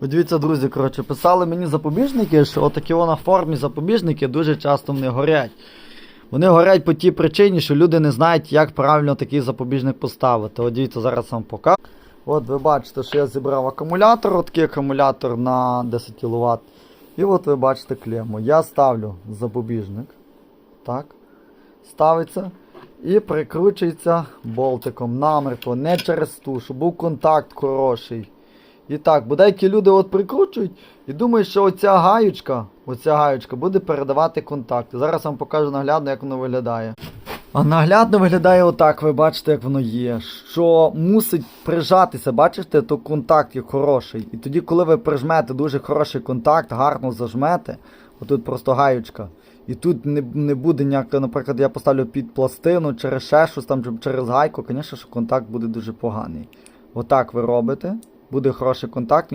Ви дивіться, друзі, коротше, писали мені запобіжники, що отакі на формі запобіжники дуже часто вони горять. Вони горять по тій причині, що люди не знають, як правильно такий запобіжник поставити. От дивіться, зараз вам покажу. От ви бачите, що я зібрав акумулятор, от такий акумулятор на 10 кВт. І от ви бачите клему. Я ставлю запобіжник. Так. Ставиться. І прикручується болтиком намертво, не через ту, щоб був контакт хороший. І так, бо деякі люди от прикручують і думають, що оця гаючка, оця гаючка буде передавати контакти. Зараз вам покажу наглядно, як воно виглядає. А наглядно виглядає отак, ви бачите, як воно є. Що мусить прижатися, бачите, то контакт є хороший. І тоді, коли ви прижмете дуже хороший контакт, гарно зажмете, отут просто гаючка. І тут не, не буде ніякого, наприклад, я поставлю під пластину через ще щось там, через гайку, звісно, що контакт буде дуже поганий. Отак ви робите, буде хороший контакт.